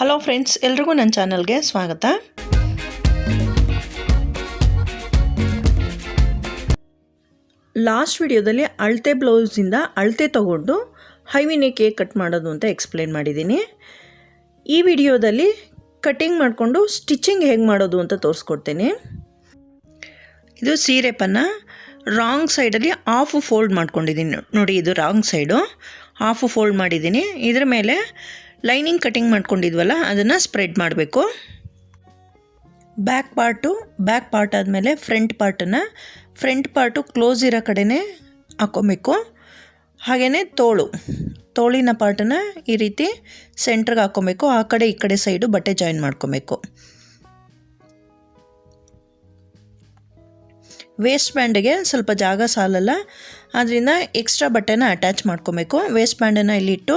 Hello friends ಎಲ್ರಿಗೂ ನನ್ನ ಚಾನಲ್ಗೆ ಸ್ವಾಗತ. ಲಾಸ್ಟ್ ವಿಡಿಯೋದಲ್ಲಿ ಅಳತೆ ಬ್ಲೌಸಿಂದ ಅಳತೆ ತಗೊಂಡು ಹೈವಿನೇ ಕೇಕ್ ಕಟ್ ಮಾಡೋದು ಅಂತ ಎಕ್ಸ್ಪ್ಲೇನ್ ಮಾಡಿದ್ದೀನಿ. ಈ ವಿಡಿಯೋದಲ್ಲಿ ಕಟಿಂಗ್ ಮಾಡಿಕೊಂಡು ಸ್ಟಿಚಿಂಗ್ ಹೇಗೆ ಮಾಡೋದು ಅಂತ ತೋರಿಸ್ಕೊಡ್ತೀನಿ. ಇದು ಸೀರೆ ಪನ್ನ ರಾಂಗ್ ಸೈಡಲ್ಲಿ ಹಾಫ್ ಫೋಲ್ಡ್ ಮಾಡ್ಕೊಂಡಿದ್ದೀನಿ. ನೋಡಿ ಇದು ರಾಂಗ್ ಸೈಡು ಹಾಫ್ ಫೋಲ್ಡ್ ಮಾಡಿದ್ದೀನಿ. ಇದರ ಮೇಲೆ ಲೈನಿಂಗ್ ಕಟಿಂಗ್ ಮಾಡ್ಕೊಂಡಿದ್ವಲ್ಲ, ಅದನ್ನು ಸ್ಪ್ರೆಡ್ ಮಾಡಬೇಕು. ಬ್ಯಾಕ್ ಪಾರ್ಟು ಬ್ಯಾಕ್ ಪಾರ್ಟ್ ಆದಮೇಲೆ ಫ್ರಂಟ್ ಪಾರ್ಟನ್ನು ಫ್ರಂಟ್ ಪಾರ್ಟು ಕ್ಲೋಸ್ ಇರೋ ಕಡೆನೇ ಹಾಕ್ಕೊಬೇಕು ಹಾಗೆಯೇ ತೋಳು, ತೋಳಿನ ಪಾರ್ಟನ್ನು ಈ ರೀತಿ ಸೆಂಟ್ರಿಗೆ ಹಾಕ್ಕೊಬೇಕು ಆ ಕಡೆ, ಈ ಕಡೆ ಸೈಡು ಬಟ್ಟೆ ಜಾಯಿನ್ ಮಾಡ್ಕೊಬೇಕು. ವೇಸ್ಟ್ ಬ್ಯಾಂಡಿಗೆ ಸ್ವಲ್ಪ ಜಾಗ ಸಾಲಲ್ಲ ಆದ್ದರಿಂದ ಎಕ್ಸ್ಟ್ರಾ ಬಟ್ಟೆನ ಅಟ್ಯಾಚ್ ಮಾಡ್ಕೊಬೇಕು. ವೇಸ್ಟ್ ಬ್ಯಾಂಡನ್ನು ಇಲ್ಲಿಟ್ಟು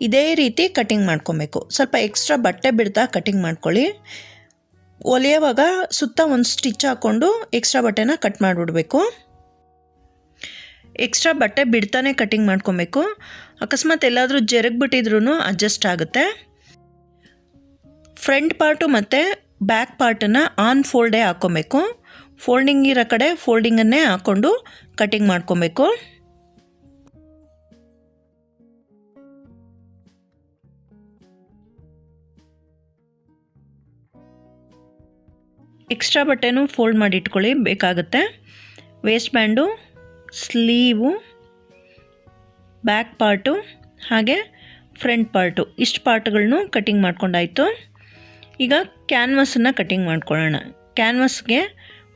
ಇದೇ ರೀತಿ ಕಟಿಂಗ್ ಮಾಡ್ಕೊಬೇಕು. ಸ್ವಲ್ಪ ಎಕ್ಸ್ಟ್ರಾ ಬಟ್ಟೆ ಬಿಡ್ತಾ ಕಟಿಂಗ್ ಮಾಡ್ಕೊಳ್ಳಿ. ಹೊಲಿಯೋವಾಗ ಸುತ್ತ ಒಂದು ಸ್ಟಿಚ್ ಹಾಕ್ಕೊಂಡು ಎಕ್ಸ್ಟ್ರಾ ಬಟ್ಟೆನ ಕಟ್ ಮಾಡಿಬಿಡ್ಬೇಕು. ಎಕ್ಸ್ಟ್ರಾ ಬಟ್ಟೆ ಬಿಡ್ತಾನೆ ಕಟಿಂಗ್ ಮಾಡ್ಕೊಬೇಕು. ಅಕಸ್ಮಾತ್ ಎಲ್ಲಾದರೂ ಜರುಗ್ಬಿಟ್ಟಿದ್ರೂ ಅಡ್ಜಸ್ಟ್ ಆಗುತ್ತೆ. ಫ್ರಂಟ್ ಪಾರ್ಟು ಮತ್ತು ಬ್ಯಾಕ್ ಪಾರ್ಟನ್ನು ಆನ್ ಫೋಲ್ಡೇ ಹಾಕ್ಕೊಬೇಕು ಫೋಲ್ಡಿಂಗ್ ಇರೋ ಕಡೆ ಫೋಲ್ಡಿಂಗನ್ನೇ ಹಾಕ್ಕೊಂಡು ಕಟಿಂಗ್ ಮಾಡ್ಕೊಬೇಕು. ಎಕ್ಸ್ಟ್ರಾ ಬಟ್ಟೆನೂ ಫೋಲ್ಡ್ ಮಾಡಿ ಇಟ್ಕೊಳ್ಳಿ ಬೇಕಾಗುತ್ತೆ waist band sleeve back part ಹಾಗೆ ಫ್ರಂಟ್ ಪಾರ್ಟು ಇಷ್ಟು ಪಾರ್ಟ್ಗಳನ್ನೂ ಕಟಿಂಗ್ ಮಾಡ್ಕೊಂಡಾಯಿತು. ಈಗ ಕ್ಯಾನ್ವಸನ್ನು ಕಟಿಂಗ್ ಮಾಡ್ಕೊಳ್ಳೋಣ. ಕ್ಯಾನ್ವಸ್ಗೆ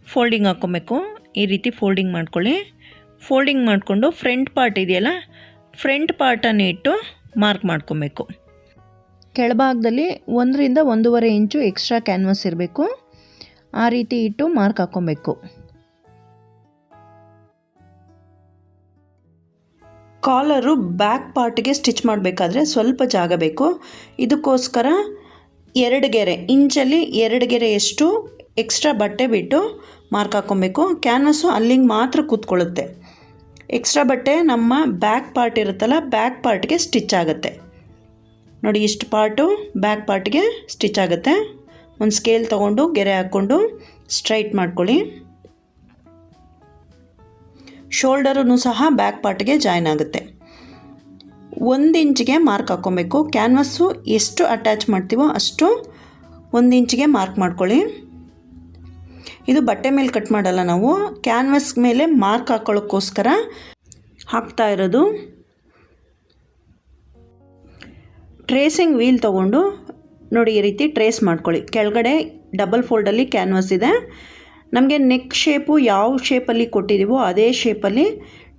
ಫೋಲ್ಡಿಂಗ್ ಹಾಕ್ಕೊಬೇಕು. ಈ ರೀತಿ ಫೋಲ್ಡಿಂಗ್ ಮಾಡ್ಕೊಳ್ಳಿ. ಫೋಲ್ಡಿಂಗ್ ಮಾಡಿಕೊಂಡು ಫ್ರಂಟ್ ಪಾರ್ಟ್ ಇದೆಯಲ್ಲ ಫ್ರಂಟ್ ಪಾರ್ಟನ್ನು ಇಟ್ಟು ಮಾರ್ಕ್ ಮಾಡ್ಕೊಬೇಕು. ಕೆಳಭಾಗದಲ್ಲಿ ಒಂದರಿಂದ ಒಂದೂವರೆ ಇಂಚು ಎಕ್ಸ್ಟ್ರಾ ಕ್ಯಾನ್ವಸ್ ಇರಬೇಕು. ಆ ರೀತಿ ಇಟ್ಟು ಮಾರ್ಕ್ ಹಾಕ್ಕೊಬೇಕು ಕಾಲರು ಬ್ಯಾಕ್ ಪಾರ್ಟ್ಗೆ ಸ್ಟಿಚ್ ಮಾಡಬೇಕಾದ್ರೆ ಸ್ವಲ್ಪ ಜಾಗ ಬೇಕು. ಇದಕ್ಕೋಸ್ಕರ ಎರಡು ಗೆರೆ, ಇಂಚಲ್ಲಿ ಎರಡು ಗೆರೆಯಷ್ಟು ಎಕ್ಸ್ಟ್ರಾ ಬಟ್ಟೆ ಬಿಟ್ಟು ಮಾರ್ಕ್ ಹಾಕ್ಕೊಬೇಕು ಕ್ಯಾನ್ವಸ್ಸು ಅಲ್ಲಿಗೆ ಮಾತ್ರ ಕೂತ್ಕೊಳ್ಳುತ್ತೆ. ಎಕ್ಸ್ಟ್ರಾ ಬಟ್ಟೆ ನಮ್ಮ ಬ್ಯಾಕ್ ಪಾರ್ಟ್ ಇರುತ್ತಲ್ಲ, ಬ್ಯಾಕ್ ಪಾರ್ಟ್ಗೆ ಸ್ಟಿಚ್ ಆಗುತ್ತೆ. ನೋಡಿ, ಇಷ್ಟು ಪಾರ್ಟು ಬ್ಯಾಕ್ ಪಾರ್ಟ್ಗೆ ಸ್ಟಿಚ್ ಆಗುತ್ತೆ. ಒಂದು ಸ್ಕೇಲ್ ತೊಗೊಂಡು ಗೆರೆ ಹಾಕ್ಕೊಂಡು ಸ್ಟ್ರೈಟ್ ಮಾಡ್ಕೊಳ್ಳಿ. ಶೋಲ್ಡರೂ ಸಹ ಬ್ಯಾಕ್ ಪಾರ್ಟ್ಗೆ ಜಾಯ್ನ್ ಆಗುತ್ತೆ. ಒಂದು ಇಂಚಿಗೆ ಮಾರ್ಕ್ ಹಾಕ್ಕೊಬೇಕು. ಕ್ಯಾನ್ವಸ್ಸು ಎಷ್ಟು ಅಟ್ಯಾಚ್ ಮಾಡ್ತೀವೋ ಅಷ್ಟು ಒಂದು ಇಂಚಿಗೆ ಮಾರ್ಕ್ ಮಾಡ್ಕೊಳ್ಳಿ. ಇದು ಬಟ್ಟೆ ಮೇಲೆ ಕಟ್ ಮಾಡಲ್ಲ ನಾವು. ಕ್ಯಾನ್ವಸ್ ಮೇಲೆ ಮಾರ್ಕ್ ಹಾಕ್ಕೊಳ್ಳೋಕ್ಕೋಸ್ಕರ ಹಾಕ್ತಾ ಇರೋದು. ಟ್ರೇಸಿಂಗ್ ವೀಲ್ ತೊಗೊಂಡು ನೋಡಿ ಈ ರೀತಿ ಟ್ರೇಸ್ ಮಾಡ್ಕೊಳ್ಳಿ. ಕೆಳಗಡೆ ಡಬಲ್ ಫೋಲ್ಡಲ್ಲಿ ಕ್ಯಾನ್ವಸ್ ಇದೆ. ನಮಗೆ ನೆಕ್ ಶೇಪು ಯಾವ ಶೇಪಲ್ಲಿ ಕೊಟ್ಟಿದ್ದೀವೋ ಅದೇ ಶೇಪಲ್ಲಿ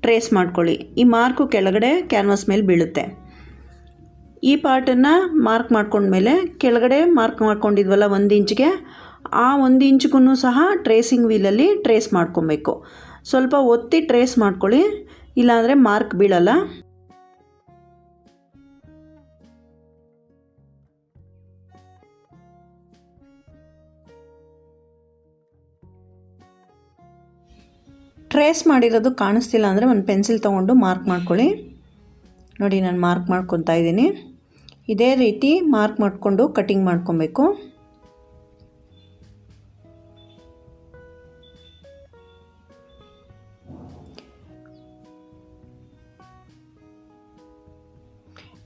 ಟ್ರೇಸ್ ಮಾಡ್ಕೊಳ್ಳಿ. ಈ ಮಾರ್ಕು ಕೆಳಗಡೆ ಕ್ಯಾನ್ವಸ್ ಮೇಲೆ ಬೀಳುತ್ತೆ. ಈ ಪಾರ್ಟನ್ನು ಮಾರ್ಕ್ ಮಾಡ್ಕೊಂಡ್ಮೇಲೆ ಕೆಳಗಡೆ ಮಾರ್ಕ್ ಮಾಡ್ಕೊಂಡಿದ್ವಲ್ಲ ಒಂದು ಇಂಚಿಗೆ ಆ ಒಂದು ಇಂಚ್ಗೂ ಸಹ ಟ್ರೇಸಿಂಗ್ ವೀಲಲ್ಲಿ ಟ್ರೇಸ್ ಮಾಡ್ಕೊಬೇಕು. ಸ್ವಲ್ಪ ಒತ್ತಿ ಟ್ರೇಸ್ ಮಾಡ್ಕೊಳ್ಳಿ. ಇಲ್ಲಾಂದರೆ ಮಾರ್ಕ್ ಬೀಳಲ್ಲ. ಟ್ರೇಸ್ ಮಾಡಿರೋದು ಕಾಣಿಸ್ತಿಲ್ಲ ಅಂದರೆ ಒಂದು ಪೆನ್ಸಿಲ್ ತೊಗೊಂಡು ಮಾರ್ಕ್ ಮಾಡ್ಕೊಳ್ಳಿ. ನೋಡಿ, ನಾನು ಮಾರ್ಕ್ ಮಾಡ್ಕೊತಾ ಇದ್ದೀನಿ. ಇದೇ ರೀತಿ ಮಾರ್ಕ್ ಮಾಡಿಕೊಂಡು ಕಟಿಂಗ್ ಮಾಡ್ಕೊಬೇಕು.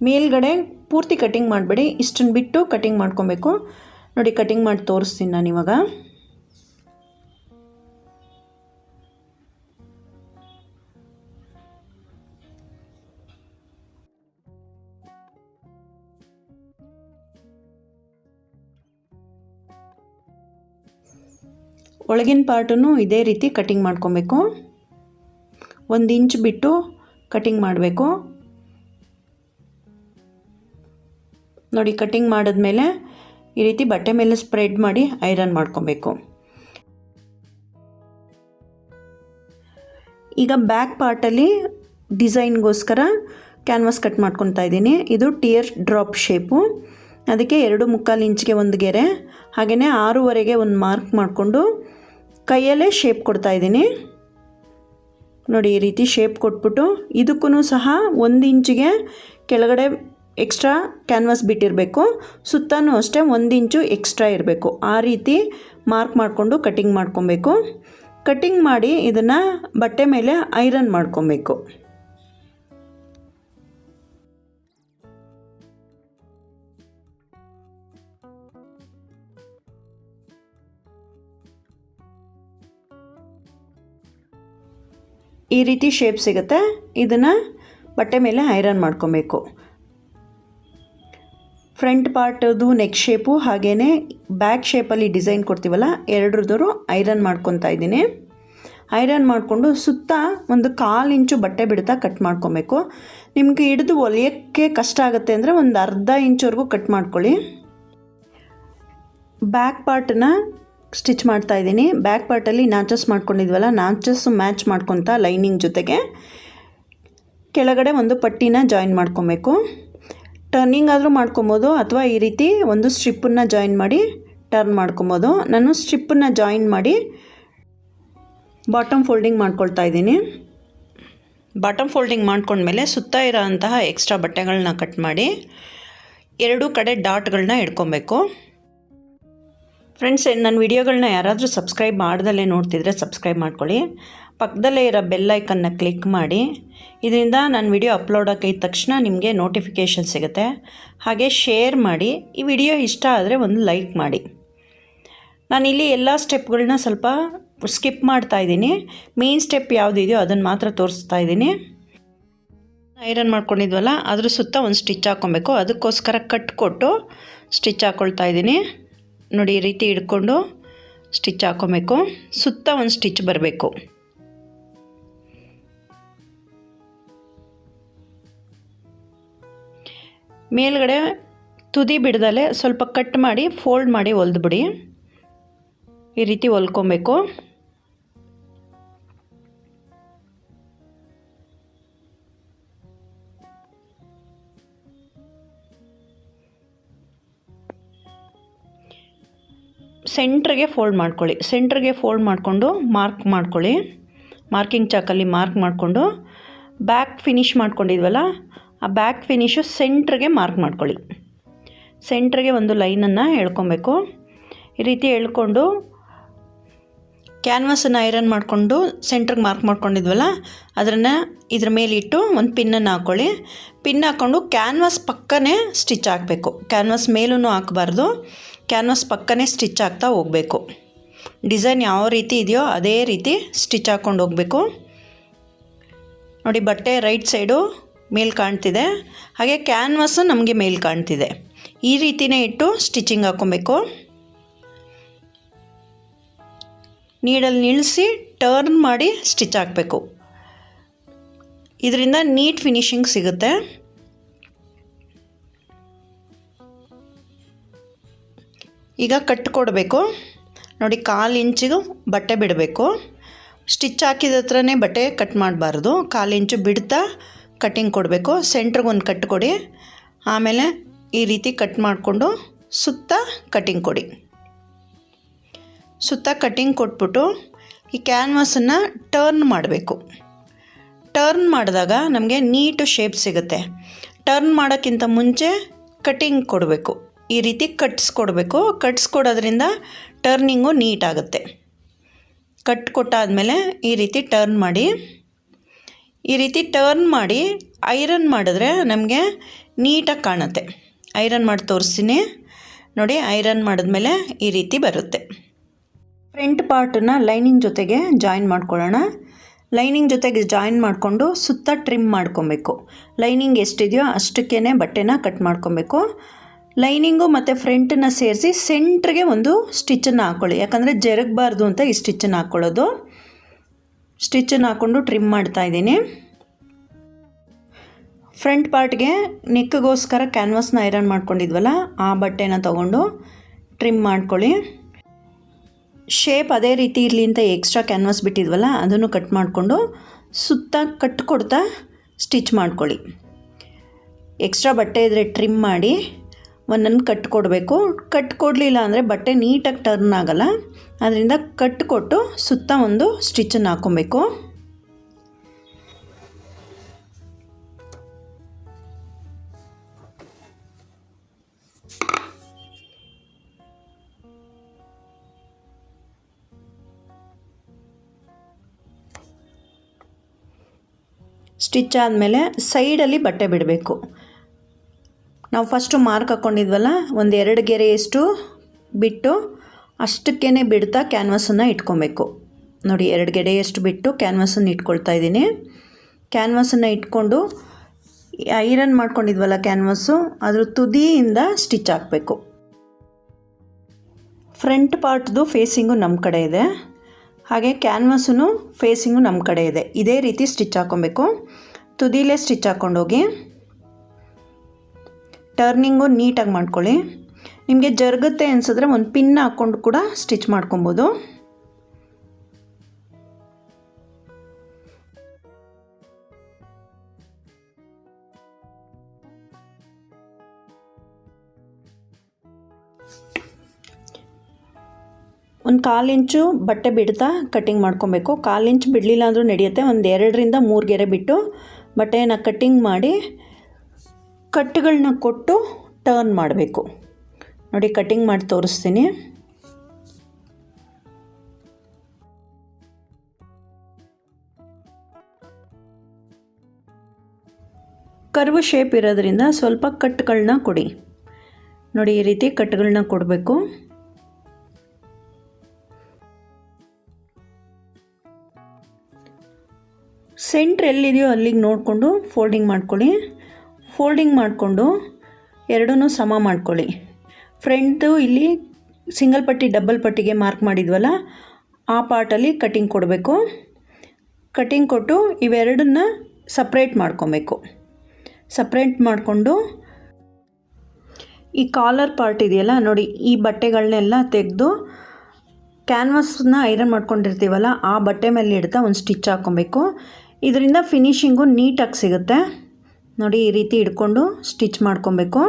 ಮೇಲ್ಗಡೆ ಪೂರ್ತಿ ಕಟಿಂಗ್ ಮಾಡಬೇಡಿ. ಇಷ್ಟನ್ನು ಬಿಟ್ಟು ಕಟಿಂಗ್ ಮಾಡ್ಕೊಬೇಕು. ನೋಡಿ ಕಟಿಂಗ್ ಮಾಡಿ ತೋರಿಸ್ತೀನಿ ನಾನು ಇವಾಗ. ಒಳಗಿನ ಪಾರ್ಟನ್ನು ಇದೇ ರೀತಿ ಕಟಿಂಗ್ ಮಾಡ್ಕೊಬೇಕು. ಒಂದು ಇಂಚ್ ಬಿಟ್ಟು ಕಟಿಂಗ್ ಮಾಡಬೇಕು. ನೋಡಿ ಕಟಿಂಗ್ ಮಾಡಿದ್ಮೇಲೆ ಈ ರೀತಿ ಬಟ್ಟೆ ಮೇಲೆ ಸ್ಪ್ರೆಡ್ ಮಾಡಿ ಐರನ್ ಮಾಡ್ಕೊಬೇಕು. ಈಗ ಬ್ಯಾಕ್ ಪಾರ್ಟಲ್ಲಿ ಡಿಸೈನ್ಗೋಸ್ಕರ ಕ್ಯಾನ್ವಾಸ್ ಕಟ್ ಮಾಡ್ಕೊತಾ ಇದ್ದೀನಿ. ಇದು ಟಿಯರ್ ಡ್ರಾಪ್ ಶೇಪು ಅದಕ್ಕೆ ಎರಡು ಮುಕ್ಕಾಲು ಇಂಚಿಗೆ ಒಂದು ಗೆರೆ ಹಾಗೆಯೇ ಆರೂವರೆಗೆ ಒಂದು ಮಾರ್ಕ್ ಮಾಡಿಕೊಂಡು ಕೈಯಲ್ಲೇ ಶೇಪ್ ಕೊಡ್ತಾ ಇದ್ದೀನಿ. ನೋಡಿ, ಈ ರೀತಿ ಶೇಪ್ ಕೊಟ್ಬಿಟ್ಟು ಇದಕ್ಕೂ ಸಹ ಒಂದು ಇಂಚಿಗೆ ಕೆಳಗಡೆ ಎಕ್ಸ್ಟ್ರಾ ಕ್ಯಾನ್ವಾಸ್ ಬಿಟ್ಟಿರಬೇಕು. ಸುತ್ತನೂ ಅಷ್ಟೇ ಒಂದು ಇಂಚು ಎಕ್ಸ್ಟ್ರಾ ಇರಬೇಕು. ಆ ರೀತಿ ಮಾರ್ಕ್ ಮಾಡಿಕೊಂಡು ಕಟಿಂಗ್ ಮಾಡ್ಕೊಬೇಕು. ಕಟಿಂಗ್ ಮಾಡಿ ಇದನ್ನು ಬಟ್ಟೆ ಮೇಲೆ ಐರನ್ ಮಾಡ್ಕೊಬೇಕು. ಈ ರೀತಿ ಶೇಪ್ ಸಿಗುತ್ತೆ. ಇದನ್ನು ಬಟ್ಟೆ ಮೇಲೆ ಐರನ್ ಮಾಡ್ಕೊಬೇಕು. ಫ್ರಂಟ್ ಪಾರ್ಟದು ನೆಕ್ ಶೇಪು ಹಾಗೆಯೇ ಬ್ಯಾಕ್ ಶೇಪಲ್ಲಿ ಡಿಸೈನ್ ಕೊಡ್ತೀವಲ್ಲ ಎರಡರದ್ದು ಐರನ್ ಮಾಡ್ಕೊತಾ ಇದ್ದೀನಿ. ಐರನ್ ಮಾಡಿಕೊಂಡು ಸುತ್ತ ಒಂದು ಕಾಲು ಇಂಚು ಬಟ್ಟೆ ಬಿಡ್ತಾ ಕಟ್ ಮಾಡ್ಕೊಬೇಕು. ನಿಮಗೆ ಹಿಡಿದು ಹೊಲಿಯೋಕ್ಕೆ ಕಷ್ಟ ಆಗುತ್ತೆ ಅಂದರೆ ಒಂದು ಅರ್ಧ ಇಂಚುವರೆಗೂ ಕಟ್ ಮಾಡ್ಕೊಳ್ಳಿ. ಬ್ಯಾಕ್ ಪಾರ್ಟನ್ನ ಸ್ಟಿಚ್ ಮಾಡ್ತಾ ಇದ್ದೀನಿ. ಬ್ಯಾಕ್ ಪಾರ್ಟಲ್ಲಿ ನಾಚಸ್ ಮಾಡ್ಕೊಂಡಿದ್ವಲ್ಲ ನಾಚಸ್ ಮ್ಯಾಚ್ ಮಾಡ್ಕೊತಾ ಲೈನಿಂಗ್ ಜೊತೆಗೆ ಕೆಳಗಡೆ ಒಂದು ಪಟ್ಟಿನ ಜಾಯಿನ್ ಮಾಡ್ಕೊಬೇಕು. ಟರ್ನಿಂಗ್ ಆದರೂ ಮಾಡ್ಕೊಬೋದು, ಅಥವಾ ಈ ರೀತಿ ಒಂದು ಸ್ಟ್ರಿಪ್ಪನ್ನು ಜಾಯಿನ್ ಮಾಡಿ ಟರ್ನ್ ಮಾಡ್ಕೊಬೋದು. ನಾನು ಸ್ಟ್ರಿಪ್ಪನ್ನು ಜಾಯಿನ್ ಮಾಡಿ ಬಾಟಮ್ ಫೋಲ್ಡಿಂಗ್ ಮಾಡ್ಕೊಳ್ತಾ ಇದ್ದೀನಿ. ಬಾಟಮ್ ಫೋಲ್ಡಿಂಗ್ ಮಾಡ್ಕೊಂಡ್ಮೇಲೆ ಸುತ್ತ ಇರೋ ಅಂತಹ ಎಕ್ಸ್ಟ್ರಾ ಬಟ್ಟೆಗಳನ್ನ ಕಟ್ ಮಾಡಿ ಎರಡೂ ಕಡೆ ಡಾಟ್ಗಳನ್ನ ಇಟ್ಕೊಬೇಕು ಫ್ರೆಂಡ್ಸ್ ನನ್ನ ವಿಡಿಯೋಗಳನ್ನ ಯಾರಾದರೂ ಸಬ್ಸ್ಕ್ರೈಬ್ ಮಾಡ್ದಲ್ಲೇ ನೋಡ್ತಿದ್ರೆ ಸಬ್ಸ್ಕ್ರೈಬ್ ಮಾಡ್ಕೊಳ್ಳಿ. ಪಕ್ಕದಲ್ಲೇ ಇರೋ ಬೆಲ್ ಐಕನ್ನ ಕ್ಲಿಕ್ ಮಾಡಿ. ಇದರಿಂದ ನನ್ನ ವಿಡಿಯೋ ಅಪ್ಲೋಡ್ ಆಗಿದ ತಕ್ಷಣ ನಿಮಗೆ ನೋಟಿಫಿಕೇಷನ್ ಸಿಗುತ್ತೆ. ಹಾಗೆ ಶೇರ್ ಮಾಡಿ. ಈ ವಿಡಿಯೋ ಇಷ್ಟ ಆದರೆ ಒಂದು ಲೈಕ್ ಮಾಡಿ. ನಾನಿಲ್ಲಿ ಎಲ್ಲ ಸ್ಟೆಪ್ಗಳನ್ನ ಸ್ವಲ್ಪ ಸ್ಕಿಪ್ ಮಾಡ್ತಾ ಇದ್ದೀನಿ. ಮೇನ್ ಸ್ಟೆಪ್ ಯಾವುದಿದೆಯೋ ಅದನ್ನು ಮಾತ್ರ ತೋರಿಸ್ತಾ ಇದ್ದೀನಿ. ಐರನ್ ಮಾಡ್ಕೊಂಡಿದ್ವಲ್ಲ, ಅದ್ರ ಸುತ್ತ ಒಂದು ಸ್ಟಿಚ್ ಹಾಕ್ಕೊಬೇಕು. ಅದಕ್ಕೋಸ್ಕರ ಕಟ್ ಕೊಟ್ಟು ಸ್ಟಿಚ್ ಹಾಕ್ಕೊಳ್ತಾ ಇದ್ದೀನಿ. ನೋಡಿ ಈ ರೀತಿ ಹಿಡ್ಕೊಂಡು ಸ್ಟಿಚ್ ಹಾಕ್ಕೊಬೇಕು ಸುತ್ತ ಒಂದು ಸ್ಟಿಚ್ ಬರಬೇಕು. ಮೇಲ್ಗಡೆ ತುದಿ ಬಿಡ್ದಲೆ ಸ್ವಲ್ಪ ಕಟ್ ಮಾಡಿ, ಫೋಲ್ಡ್ ಮಾಡಿ ಹೊಲ್ದ್ಬಿಡಿ ಈ ರೀತಿ ಹೊಲ್ಕೊಬೇಕು ಸೆಂಟ್ರಿಗೆ ಫೋಲ್ಡ್ ಮಾಡ್ಕೊಳ್ಳಿ. ಸೆಂಟ್ರಿಗೆ ಫೋಲ್ಡ್ ಮಾಡಿಕೊಂಡು ಮಾರ್ಕ್ ಮಾಡ್ಕೊಳ್ಳಿ. ಮಾರ್ಕಿಂಗ್ ಚಾಕಲ್ಲಿ ಮಾರ್ಕ್ ಮಾಡಿಕೊಂಡು ಬ್ಯಾಕ್ ಫಿನಿಶ್ ಮಾಡ್ಕೊಂಡಿದ್ವಲ್ಲ, ಆ ಬ್ಯಾಕ್ ಫಿನಿಶು ಸೆಂಟ್ರಿಗೆ ಮಾರ್ಕ್ ಮಾಡ್ಕೊಳ್ಳಿ. ಸೆಂಟ್ರಿಗೆ ಒಂದು ಲೈನನ್ನು ಎಳ್ಕೊಬೇಕು. ಈ ರೀತಿ ಎಳ್ಕೊಂಡು ಕ್ಯಾನ್ವಾಸನ್ನು ಐರನ್ ಮಾಡಿಕೊಂಡು ಸೆಂಟ್ರಿಗೆ ಮಾರ್ಕ್ ಮಾಡ್ಕೊಂಡಿದ್ವಲ್ಲ ಅದನ್ನು ಇದ್ರ ಮೇಲಿಟ್ಟು ಒಂದು ಪಿನ್ನನ್ನು ಹಾಕ್ಕೊಳ್ಳಿ ಪಿನ್ ಹಾಕ್ಕೊಂಡು ಕ್ಯಾನ್ವಾಸ್ ಪಕ್ಕನೇ ಸ್ಟಿಚ್ ಹಾಕಬೇಕು ಕ್ಯಾನ್ವಾಸ್ ಮೇಲೂ ಹಾಕಬಾರ್ದು. ಕ್ಯಾನ್ವಾಸ್ ಪಕ್ಕನೇ ಸ್ಟಿಚ್ ಆಗ್ತಾ ಹೋಗಬೇಕು. ಡಿಸೈನ್ ಯಾವ ರೀತಿ ಇದೆಯೋ ಅದೇ ರೀತಿ ಸ್ಟಿಚ್ ಹಾಕ್ಕೊಂಡು ಹೋಗಬೇಕು. ನೋಡಿ, ಬಟ್ಟೆ ರೈಟ್ ಸೈಡು ಮೇಲ್ ಕಾಣ್ತಿದೆ. ಹಾಗೆ ಕ್ಯಾನ್ವಾಸು ನಮಗೆ ಮೇಲ್ ಕಾಣ್ತಿದೆ. ಈ ರೀತಿಯೇ ಇಟ್ಟು ಸ್ಟಿಚಿಂಗ್ ಹಾಕ್ಕೊಬೇಕು ನೀಡಲ್ಲಿ ನಿಲ್ಲಿಸಿ ಟರ್ನ್ ಮಾಡಿ ಸ್ಟಿಚ್ ಹಾಕಬೇಕು. ಇದರಿಂದ ನೀಟ್ ಫಿನಿಶಿಂಗ್ ಸಿಗುತ್ತೆ. ಈಗ ಕಟ್ ಕೊಡಬೇಕು. ನೋಡಿ ಕಾಲು ಇಂಚಿಗೂ ಬಟ್ಟೆ ಬಿಡಬೇಕು. ಸ್ಟಿಚ್ ಹಾಕಿದ ಹತ್ರನೇ ಬಟ್ಟೆ ಕಟ್ ಮಾಡಬಾರ್ದು. ಕಾಲು ಇಂಚು ಬಿಡ್ತಾ ಕಟ್ಟಿಂಗ್ ಕೊಡಬೇಕು. ಸೆಂಟ್ರಿಗೆ ಒಂದು ಕಟ್ ಕೊಡಿ. ಆಮೇಲೆ ಈ ರೀತಿ ಕಟ್ ಮಾಡಿಕೊಂಡು ಸುತ್ತ ಕಟ್ಟಿಂಗ್ ಕೊಡಿ. ಸುತ್ತ ಕಟ್ಟಿಂಗ್ ಕೊಟ್ಬಿಟ್ಟು ಈ ಕ್ಯಾನ್ವಾಸನ್ನು ಟರ್ನ್ ಮಾಡಬೇಕು. ಟರ್ನ್ ಮಾಡಿದಾಗ ನಮಗೆ ನೀಟು ಶೇಪ್ ಸಿಗುತ್ತೆ. ಟರ್ನ್ ಮಾಡೋಕ್ಕಿಂತ ಮುಂಚೆ ಕಟ್ಟಿಂಗ್ ಕೊಡಬೇಕು. ಈ ರೀತಿ ಕಟ್ಸ್ ಕಟ್ಸ್ಕೊಡ್ಬೇಕು ಕಟ್ಸ್ಕೊಡೋದ್ರಿಂದ ಟರ್ನಿಂಗು ನೀಟಾಗುತ್ತೆ ಕಟ್ ಕೊಟ್ಟಾದಮೇಲೆ ಈ ರೀತಿ ಟರ್ನ್ ಮಾಡಿ. ಈ ರೀತಿ ಟರ್ನ್ ಮಾಡಿ ಐರನ್ ಮಾಡಿದ್ರೆ ನಮಗೆ ನೀಟಾಗಿ ಕಾಣುತ್ತೆ. ಐರನ್ ಮಾಡಿ ತೋರಿಸ್ತೀನಿ. ನೋಡಿ ಐರನ್ ಮಾಡಿದ್ಮೇಲೆ ಈ ರೀತಿ ಬರುತ್ತೆ. ಫ್ರಂಟ್ ಪಾರ್ಟನ್ನ ಲೈನಿಂಗ್ ಜೊತೆಗೆ ಜಾಯಿನ್ ಮಾಡ್ಕೊಳ್ಳೋಣ. ಲೈನಿಂಗ್ ಜೊತೆಗೆ ಜಾಯಿನ್ ಮಾಡಿಕೊಂಡು ಸುತ್ತ ಟ್ರಿಮ್ ಮಾಡ್ಕೊಬೇಕು. ಲೈನಿಂಗ್ ಎಷ್ಟಿದೆಯೋ ಅಷ್ಟಕ್ಕೇ ಬಟ್ಟೆನ ಕಟ್ ಮಾಡ್ಕೊಬೇಕು. ಲೈನಿಂಗು ಮತ್ತು ಫ್ರಂಟನ್ನು ಸೇರಿಸಿ ಸೆಂಟ್ರಿಗೆ ಒಂದು ಸ್ಟಿಚ್ಚನ್ನು ಹಾಕ್ಕೊಳ್ಳಿ ಯಾಕಂದರೆ ಜರಗಬಾರ್ದು ಅಂತ ಈ ಸ್ಟಿಚ್ಚನ್ನು ಹಾಕ್ಕೊಳ್ಳೋದು ಸ್ಟಿಚ್ಚನ್ನು ಹಾಕ್ಕೊಂಡು ಟ್ರಿಮ್ ಮಾಡ್ತಾ ಇದ್ದೀನಿ. ಫ್ರಂಟ್ ಪಾರ್ಟ್ಗೆ ನೆಕ್ಗೋಸ್ಕರ ಕ್ಯಾನ್ವಾಸ್ನ ಐರನ್ ಮಾಡ್ಕೊಂಡಿದ್ವಲ್ಲ, ಆ ಬಟ್ಟೆನ ತೊಗೊಂಡು ಟ್ರಿಮ್ ಮಾಡ್ಕೊಳ್ಳಿ. ಶೇಪ್ ಅದೇ ರೀತಿ ಇರಲಿ ಅಂತ ಎಕ್ಸ್ಟ್ರಾ ಕ್ಯಾನ್ವಾಸ್ ಬಿಟ್ಟಿದ್ವಲ್ಲ, ಅದನ್ನು ಕಟ್ ಮಾಡಿಕೊಂಡು ಸುತ್ತ ಕಟ್ ಕೊಡ್ತಾ ಸ್ಟಿಚ್ ಮಾಡ್ಕೊಳ್ಳಿ. ಎಕ್ಸ್ಟ್ರಾ ಬಟ್ಟೆ ಇದ್ದರೆ ಟ್ರಿಮ್ ಮಾಡಿ ಒಂದನ್ನು ಕಟ್ ಕೊಡಬೇಕು. ಕಟ್ ಕೊಡಲಿಲ್ಲ ಅಂದರೆ ಬಟ್ಟೆ ನೀಟಾಗಿ ಟರ್ನ್ ಆಗಲ್ಲ. ಅದರಿಂದ ಕಟ್ ಕೊಟ್ಟು ಸುತ್ತ ಒಂದು ಸ್ಟಿಚನ್ನು ಹಾಕ್ಕೊಬೇಕು. ಸ್ಟಿಚ್ ಆದಮೇಲೆ ಸೈಡಲ್ಲಿ ಬಟ್ಟೆ ಬಿಡಬೇಕು. ನಾವು ಫಸ್ಟು ಮಾರ್ಕ್ ಹಾಕ್ಕೊಂಡಿದ್ವಲ್ಲ ಒಂದು ಎರಡು ಗೆರೆಯಷ್ಟು ಬಿಟ್ಟು ಅಷ್ಟಕ್ಕೇ ಬಿಡ್ತಾ ಕ್ಯಾನ್ವಸನ್ನು ಇಟ್ಕೊಬೇಕು. ನೋಡಿ, ಎರಡು ಗೆಡೆಯಷ್ಟು ಬಿಟ್ಟು ಕ್ಯಾನ್ವಸನ್ನು ಇಟ್ಕೊಳ್ತಾ ಇದ್ದೀನಿ. ಕ್ಯಾನ್ವಸನ್ನು ಇಟ್ಕೊಂಡು ಐರನ್ ಮಾಡ್ಕೊಂಡಿದ್ವಲ್ಲ ಕ್ಯಾನ್ವಸ್ಸು ಅದ್ರ ತುದಿಯಿಂದ ಸ್ಟಿಚ್ ಹಾಕಬೇಕು. ಫ್ರಂಟ್ ಪಾರ್ಟ್ದು ಫೇಸಿಂಗು ನಮ್ಮ ಕಡೆ ಇದೆ. ಹಾಗೆ ಕ್ಯಾನ್ವಾಸೂ ಫೇಸಿಂಗು ನಮ್ಮ ಕಡೆ ಇದೆ. ಇದೇ ರೀತಿ ಸ್ಟಿಚ್ ಹಾಕ್ಕೊಬೇಕು ತುದಿಲೇ ಸ್ಟಿಚ್ ಹಾಕ್ಕೊಂಡೋಗಿ ಟರ್ನಿಂಗು ನೀಟಾಗಿ ಮಾಡ್ಕೊಳ್ಳಿ. ನಿಮಗೆ ಜರುಗುತ್ತೆ ಅನಿಸಿದ್ರೆ ಒಂದು ಪಿನ್ ಹಾಕ್ಕೊಂಡು ಕೂಡ ಸ್ಟಿಚ್ ಮಾಡ್ಕೊಬೋದು. ಒಂದು ಕಾಲು ಇಂಚು ಬಟ್ಟೆ ಬಿಡ್ತಾ ಕಟ್ಟಿಂಗ್ ಮಾಡ್ಕೊಬೇಕು. ಕಾಲು ಇಂಚು ಬಿಡಲಿಲ್ಲ ಅಂದರೂ ನಡೆಯುತ್ತೆ. ಒಂದು ಎರಡರಿಂದ ಮೂರು ಗೆರೆ ಬಿಟ್ಟು ಬಟ್ಟೆಯನ್ನು ಕಟ್ಟಿಂಗ್ ಮಾಡಿ ಕಟ್ಟುಗಳನ್ನ ಕೊಟ್ಟು ಟರ್ನ್ ಮಾಡಬೇಕು. ನೋಡಿ ಕಟ್ಟಿಂಗ್ ಮಾಡಿ ತೋರಿಸ್ತೀನಿ. ಕರ್ವ್ ಶೇಪ್ ಇರೋದ್ರಿಂದ ಸ್ವಲ್ಪ ಕಟ್ಗಳನ್ನ ಕೊಡಿ. ನೋಡಿ, ಈ ರೀತಿ ಕಟ್ಟುಗಳನ್ನ ಕೊಡಬೇಕು. ಸೆಂಟ್ರ್ ಎಲ್ಲಿದೆಯೋ ಅಲ್ಲಿಗೆ ನೋಡಿಕೊಂಡು ಫೋಲ್ಡಿಂಗ್ ಮಾಡ್ಕೊಳ್ಳಿ. ಫೋಲ್ಡಿಂಗ್ ಮಾಡಿಕೊಂಡು ಎರಡೂ ಸಮ ಮಾಡ್ಕೊಳ್ಳಿ. ಫ್ರಂಟು ಇಲ್ಲಿ ಸಿಂಗಲ್ ಪಟ್ಟಿ, ಡಬಲ್ ಪಟ್ಟಿಗೆ ಮಾರ್ಕ್ ಮಾಡಿದ್ವಲ್ಲ, ಆ ಪಾರ್ಟಲ್ಲಿ ಕಟಿಂಗ್ ಕೊಡಬೇಕು. ಕಟಿಂಗ್ ಕೊಟ್ಟು ಇವೆರಡನ್ನ ಸಪ್ರೇಟ್ ಮಾಡ್ಕೊಬೇಕು. ಸಪ್ರೇಟ್ ಮಾಡಿಕೊಂಡು ಈ ಕಾಲರ್ ಪಾರ್ಟ್ ಇದೆಯಲ್ಲ, ನೋಡಿ, ಈ ಬಟ್ಟೆಗಳನ್ನೆಲ್ಲ ತೆಗೆದು ಕ್ಯಾನ್ವಾಸನ್ನ ಐರನ್ ಮಾಡ್ಕೊಂಡಿರ್ತೀವಲ್ಲ, ಆ ಬಟ್ಟೆ ಮೇಲೆ ಇಡ್ತಾ ಒಂದು ಸ್ಟಿಚ್ ಹಾಕ್ಕೊಬೇಕು ಇದರಿಂದ ಫಿನಿಶಿಂಗು ನೀಟಾಗಿ ಸಿಗುತ್ತೆ. ನೋಡಿ, ಈ ರೀತಿ ಇಟ್ಕೊಂಡು ಸ್ಟಿಚ್ ಮಾಡ್ಕೊಬೇಕು.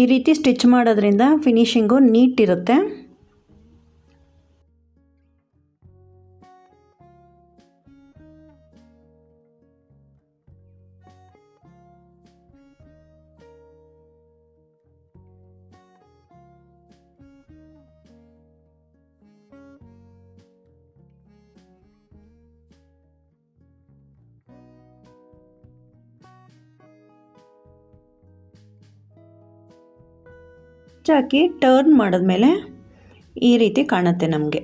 ಈ ರೀತಿ ಸ್ಟಿಚ್ ಮಾಡೋದ್ರಿಂದ ಫಿನಿಶಿಂಗು ನೀಟ್ ಇರುತ್ತೆ. ಹಾಕಿ ಟರ್ನ್ ಮಾಡಿದ್ಮೇಲೆ ಈ ರೀತಿ ಕಾಣುತ್ತೆ ನಮಗೆ.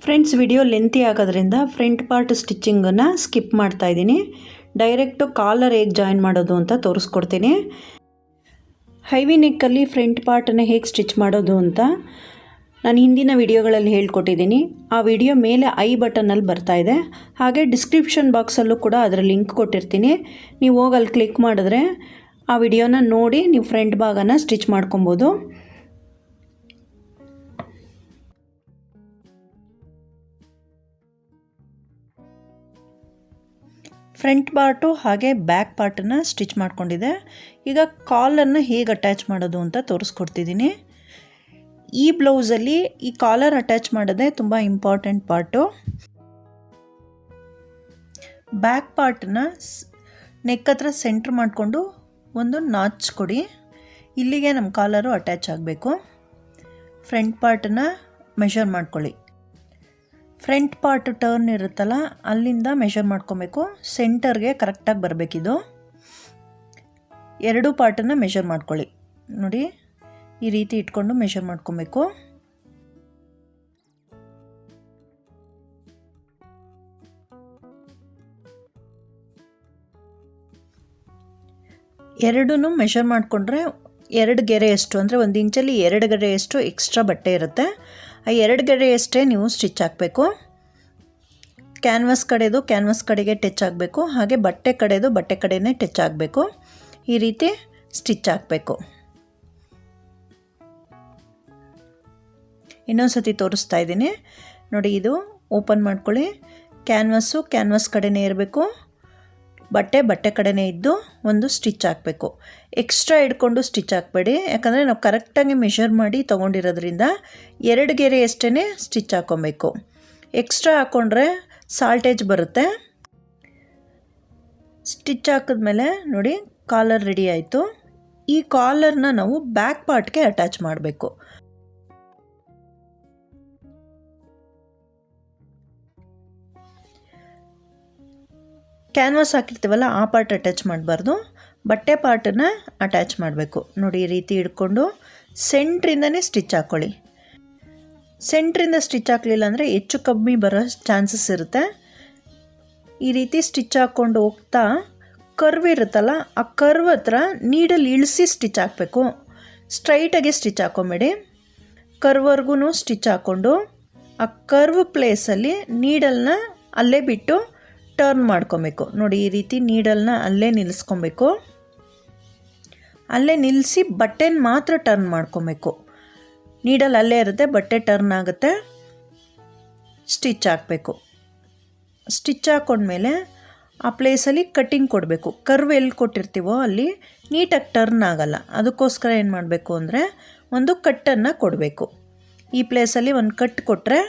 ಫ್ರೆಂಡ್ಸ್ ವಿಡಿಯೋ ಲೆಂತಿ ಆಗೋದ್ರಿಂದ ಫ್ರಂಟ್ ಪಾರ್ಟ್ ಸ್ಟಿಚ್ಚಿಂಗನ್ನು ಸ್ಕಿಪ್ ಮಾಡ್ತಾ ಇದ್ದೀನಿ. ಡೈರೆಕ್ಟು ಕಾಲರ್ ಹೇಗೆ ಜಾಯಿನ್ ಮಾಡೋದು ಅಂತ ತೋರಿಸ್ಕೊಡ್ತೀನಿ. ಹೈವಿ ನೆಕ್ಕಲ್ಲಿ ಫ್ರಂಟ್ ಪಾರ್ಟನ್ನು ಹೇಗೆ ಸ್ಟಿಚ್ ಮಾಡೋದು ಅಂತ ನಾನು ಹಿಂದಿನ ವಿಡಿಯೋಗಳಲ್ಲಿ ಹೇಳ್ಕೊಟ್ಟಿದ್ದೀನಿ. ಆ ವಿಡಿಯೋ ಮೇಲೆ ಐ ಬಟನಲ್ಲಿ ಬರ್ತಾ ಇದೆ. ಹಾಗೆ ಡಿಸ್ಕ್ರಿಪ್ಷನ್ ಬಾಕ್ಸಲ್ಲೂ ಕೂಡ ಅದರ ಲಿಂಕ್ ಕೊಟ್ಟಿರ್ತೀನಿ. ನೀವು ಹೋಗಿ ಅಲ್ಲಿ ಕ್ಲಿಕ್ ಮಾಡಿದ್ರೆ ಆ ವಿಡಿಯೋನ ನೋಡಿ ನೀವು ಫ್ರಂಟ್ ಭಾಗನ ಸ್ಟಿಚ್ ಮಾಡ್ಕೊಬೋದು. ಫ್ರಂಟ್ ಪಾರ್ಟು ಹಾಗೆ ಬ್ಯಾಕ್ ಪಾರ್ಟನ್ನು ಸ್ಟಿಚ್ ಮಾಡ್ಕೊಂಡಿದೆ. ಈಗ ಕಾಲನ್ನು ಹೇಗೆ ಅಟ್ಯಾಚ್ ಮಾಡೋದು ಅಂತ ತೋರಿಸ್ಕೊಡ್ತಿದ್ದೀನಿ. ಈ ಬ್ಲೌಸಲ್ಲಿ ಈ ಕಾಲರ್ ಅಟ್ಯಾಚ್ ಮಾಡೋದೇ ತುಂಬ ಇಂಪಾರ್ಟೆಂಟ್ ಪಾರ್ಟು ಬ್ಯಾಕ್ ಪಾರ್ಟನ್ನ ನೆಕ್ ಹತ್ರ ಸೆಂಟ್ರ್ ಮಾಡಿಕೊಂಡು ಒಂದು ನಾಚ್ ಕೊಡಿ. ಇಲ್ಲಿಗೆ ನಮ್ಮ ಕಾಲರು ಅಟ್ಯಾಚ್ ಆಗಬೇಕು. ಫ್ರಂಟ್ ಪಾರ್ಟನ್ನ ಮೆಷರ್ ಮಾಡ್ಕೊಳ್ಳಿ. ಫ್ರಂಟ್ ಪಾರ್ಟ್ ಟರ್ನ್ ಇರುತ್ತಲ್ಲ, ಅಲ್ಲಿಂದ ಮೆಷರ್ ಮಾಡ್ಕೊಬೇಕು. ಸೆಂಟರ್ಗೆ ಕರೆಕ್ಟಾಗಿ ಬರಬೇಕಿದು. ಎರಡು ಪಾರ್ಟನ್ನು ಮೆಷರ್ ಮಾಡ್ಕೊಳ್ಳಿ. ನೋಡಿ. ಈ ರೀತಿ ಇಟ್ಕೊಂಡು ಮೆಷರ್ ಮಾಡ್ಕೊಬೇಕು. ಎರಡೂ ಮೆಷರ್ ಮಾಡಿಕೊಂಡ್ರೆ ಎರಡು ಗೆರೆಯಷ್ಟು ಅಂದರೆ ಒಂದು ಇಂಚಲ್ಲಿ ಎರಡು ಗೆರೆಯಷ್ಟು ಎಕ್ಸ್ಟ್ರಾ ಬಟ್ಟೆ ಇರುತ್ತೆ. ಆ ಎರಡು ಗೆರೆಯಷ್ಟೇ ನೀವು ಸ್ಟಿಚ್ ಹಾಕಬೇಕು. ಕ್ಯಾನ್ವಾಸ್ ಕಡೆದು ಕ್ಯಾನ್ವಾಸ್ ಕಡೆಗೆ ಟಚ್ ಆಗಬೇಕು ಹಾಗೆ ಬಟ್ಟೆ ಕಡೆದು ಬಟ್ಟೆ ಕಡೆಯೇ ಟಚ್ ಆಗಬೇಕು ಈ ರೀತಿ ಸ್ಟಿಚ್ ಹಾಕಬೇಕು. ಇನ್ನೊಂದು ಸತಿ ತೋರಿಸ್ತಾ ಇದ್ದೀನಿ. ನೋಡಿ, ಇದು ಓಪನ್ ಮಾಡ್ಕೊಳ್ಳಿ. ಕ್ಯಾನ್ವಾಸು ಕ್ಯಾನ್ವಾಸ್ ಕಡೆನೇ ಇರಬೇಕು. ಬಟ್ಟೆ ಬಟ್ಟೆ ಕಡೆನೇ ಇದ್ದು ಒಂದು ಸ್ಟಿಚ್ ಹಾಕಬೇಕು. ಎಕ್ಸ್ಟ್ರಾ ಇಟ್ಕೊಂಡು ಸ್ಟಿಚ್ ಹಾಕಬೇಡಿ. ಯಾಕಂದರೆ ನಾವು ಕರೆಕ್ಟಾಗಿ ಮೆಷರ್ ಮಾಡಿ ತೊಗೊಂಡಿರೋದ್ರಿಂದ ಎರಡು ಗೆರೆ ಅಷ್ಟೇ ಸ್ಟಿಚ್ ಹಾಕ್ಕೊಬೇಕು. ಎಕ್ಸ್ಟ್ರಾ ಹಾಕ್ಕೊಂಡ್ರೆ ಸಾಲ್ಟೇಜ್ ಬರುತ್ತೆ. ಸ್ಟಿಚ್ ಹಾಕಿದ್ಮೇಲೆ ನೋಡಿ, ಕಾಲರ್ ರೆಡಿ ಆಯಿತು. ಈ ಕಾಲರ್ನ ನಾವು ಬ್ಯಾಕ್ ಪಾರ್ಟ್ಗೆ ಅಟ್ಯಾಚ್ ಮಾಡಬೇಕು. ಕ್ಯಾನ್ವಾಸ್ ಹಾಕಿರ್ತೀವಲ್ಲ, ಆ ಪಾರ್ಟ್ ಅಟ್ಯಾಚ್ ಮಾಡಬಾರ್ದು. ಬಟ್ಟೆ ಪಾರ್ಟನ್ನು ಅಟ್ಯಾಚ್ ಮಾಡಬೇಕು. ನೋಡಿ, ಈ ರೀತಿ ಹಿಡ್ಕೊಂಡು ಸೆಂಟ್ರಿಂದನೇ ಸ್ಟಿಚ್ ಹಾಕ್ಕೊಳ್ಳಿ ಸೆಂಟ್ರಿಂದ ಸ್ಟಿಚ್ ಹಾಕಲಿಲ್ಲ ಅಂದರೆ ಹೆಚ್ಚು ಕಮ್ಮಿ ಬರೋ ಚಾನ್ಸಸ್ ಇರುತ್ತೆ. ಈ ರೀತಿ ಸ್ಟಿಚ್ ಹಾಕ್ಕೊಂಡು ಹೋಗ್ತಾ ಕರ್ವ್ ಇರುತ್ತಲ್ಲ, ಆ ಕರ್ವ್ ಹತ್ರ ನೀಡಲ್ಲಿ ಇಳಿಸಿ ಸ್ಟಿಚ್ ಹಾಕಬೇಕು. ಸ್ಟ್ರೈಟಾಗಿ ಸ್ಟಿಚ್ ಹಾಕೊಂಬೇಡಿ. ಕರ್ವರ್ಗೂ ಸ್ಟಿಚ್ ಹಾಕ್ಕೊಂಡು ಆ ಕರ್ವ್ ಪ್ಲೇಸಲ್ಲಿ ನೀಡಲ್ನ ಅಲ್ಲೇ ಬಿಟ್ಟು ಟರ್ನ್ ಮಾಡ್ಕೊಬೇಕು. ನೋಡಿ, ಈ ರೀತಿ ನೀಡಲ್ನ ಅಲ್ಲೇ ನಿಲ್ಲಿಸ್ಕೊಬೇಕು ಅಲ್ಲೇ ನಿಲ್ಲಿಸಿ ಬಟ್ಟೆನ ಮಾತ್ರ ಟರ್ನ್ ಮಾಡ್ಕೊಬೇಕು. ನೀಡಲ್ ಅಲ್ಲೇ ಇರುತ್ತೆ, ಬಟ್ಟೆ ಟರ್ನ್ ಆಗುತ್ತೆ. ಸ್ಟಿಚ್ ಹಾಕಬೇಕು. ಸ್ಟಿಚ್ ಹಾಕ್ಕೊಂಡ್ಮೇಲೆ ಆ ಪ್ಲೇಸಲ್ಲಿ ಕಟ್ಟಿಂಗ್ ಕೊಡಬೇಕು. ಕರ್ವ್ ಎಲ್ಲಿ ಕೊಟ್ಟಿರ್ತೀವೋ ಅಲ್ಲಿ ನೀಟಾಗಿ ಟರ್ನ್ ಆಗಲ್ಲ. ಅದಕ್ಕೋಸ್ಕರ ಏನು ಮಾಡಬೇಕು ಅಂದರೆ ಒಂದು ಕಟ್ಟನ್ನು ಕೊಡಬೇಕು. ಈ ಪ್ಲೇಸಲ್ಲಿ ಒಂದು ಕಟ್ ಕೊಟ್ಟರೆ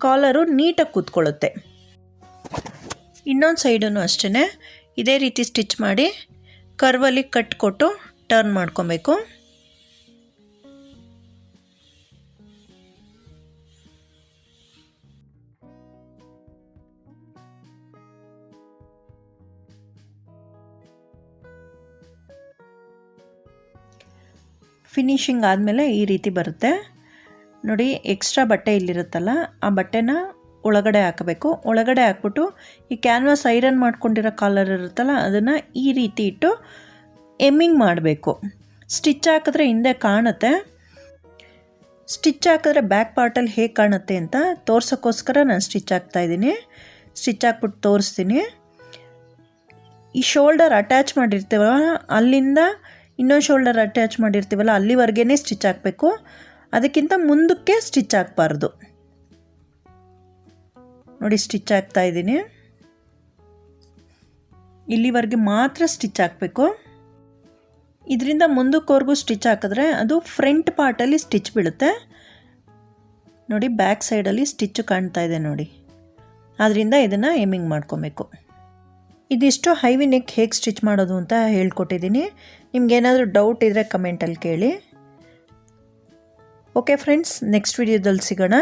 ಕಾಲರು ನೀಟಾಗಿ ಕೂತ್ಕೊಳ್ಳುತ್ತೆ. ಇನ್ನೊಂದು ಸೈಡೂ ಅಷ್ಟೇ ಇದೇ ರೀತಿ ಸ್ಟಿಚ್ ಮಾಡಿ ಕರ್ವಲ್ಲಿ ಕಟ್ ಕೊಟ್ಟು ಟರ್ನ್ ಮಾಡ್ಕೊಬೇಕು. ಫಿನಿಶಿಂಗ್ ಆದಮೇಲೆ ಈ ರೀತಿ ಬರುತ್ತೆ. ನೋಡಿ ಎಕ್ಸ್ಟ್ರಾ ಬಟ್ಟೆ ಇಲ್ಲಿರುತ್ತಲ್ಲ, ಆ ಬಟ್ಟೆನ ಒಳಗಡೆ ಹಾಕಬೇಕು. ಒಳಗಡೆ ಹಾಕ್ಬಿಟ್ಟು ಈ ಕ್ಯಾನ್ವಾಸ್ ಐರನ್ ಮಾಡ್ಕೊಂಡಿರೋ ಕಾಲರ್ ಇರುತ್ತಲ್ಲ, ಅದನ್ನು ಈ ರೀತಿ ಇಟ್ಟು ಎಮ್ಮಿಂಗ್ ಮಾಡಬೇಕು. ಸ್ಟಿಚ್ ಹಾಕಿದ್ರೆ ಹಿಂದೆ ಕಾಣುತ್ತೆ. ಸ್ಟಿಚ್ ಹಾಕಿದ್ರೆ ಬ್ಯಾಕ್ ಪಾರ್ಟಲ್ಲಿ ಹೇಗೆ ಕಾಣುತ್ತೆ ಅಂತ ತೋರ್ಸೋಕ್ಕೋಸ್ಕರ ನಾನು ಸ್ಟಿಚ್ ಹಾಕ್ತಾಯಿದ್ದೀನಿ ಸ್ಟಿಚ್ ಹಾಕ್ಬಿಟ್ಟು ತೋರಿಸ್ತೀನಿ. ಈ ಶೋಲ್ಡರ್ ಅಟ್ಯಾಚ್ ಮಾಡಿರ್ತೀವಲ್ಲ, ಅಲ್ಲಿಂದ ಇನ್ನೊಂದು ಶೋಲ್ಡರ್ ಅಟ್ಯಾಚ್ ಮಾಡಿರ್ತೀವಲ್ಲ ಅಲ್ಲಿವರೆಗೇ ಸ್ಟಿಚ್ ಹಾಕಬೇಕು. ಅದಕ್ಕಿಂತ ಮುಂದಕ್ಕೆ ಸ್ಟಿಚ್ ಹಾಕಬಾರ್ದು. ನೋಡಿ ಸ್ಟಿಚ್ ಹಾಕ್ತಾ ಇದ್ದೀನಿ. ಇಲ್ಲಿವರೆಗೆ ಮಾತ್ರ ಸ್ಟಿಚ್ ಹಾಕಬೇಕು. ಇದರಿಂದ ಮುಂದಕ್ಕೋರ್ಗೂ ಸ್ಟಿಚ್ ಹಾಕಿದ್ರೆ ಅದು ಫ್ರಂಟ್ ಪಾರ್ಟಲ್ಲಿ ಸ್ಟಿಚ್ ಬೀಳುತ್ತೆ. ನೋಡಿ ಬ್ಯಾಕ್ ಸೈಡಲ್ಲಿ ಸ್ಟಿಚ್ಚು ಕಾಣ್ತಾ ಇದೆ ನೋಡಿ. ಆದ್ದರಿಂದ ಇದನ್ನು ಏಮಿಂಗ್ ಮಾಡ್ಕೊಬೇಕು. ಇದಿಷ್ಟು ಹೈವಿ ನೆಕ್ ಹೇಗೆ ಸ್ಟಿಚ್ ಮಾಡೋದು ಅಂತ ಹೇಳ್ಕೊಟ್ಟಿದ್ದೀನಿ. ನಿಮ್ಗೇನಾದರೂ ಡೌಟ್ ಇದ್ದರೆ ಕಮೆಂಟಲ್ಲಿ ಕೇಳಿ. ಓಕೆ ಫ್ರೆಂಡ್ಸ್ ನೆಕ್ಸ್ಟ್ ವಿಡಿಯೋದಲ್ಲಿ ಸಿಗೋಣ.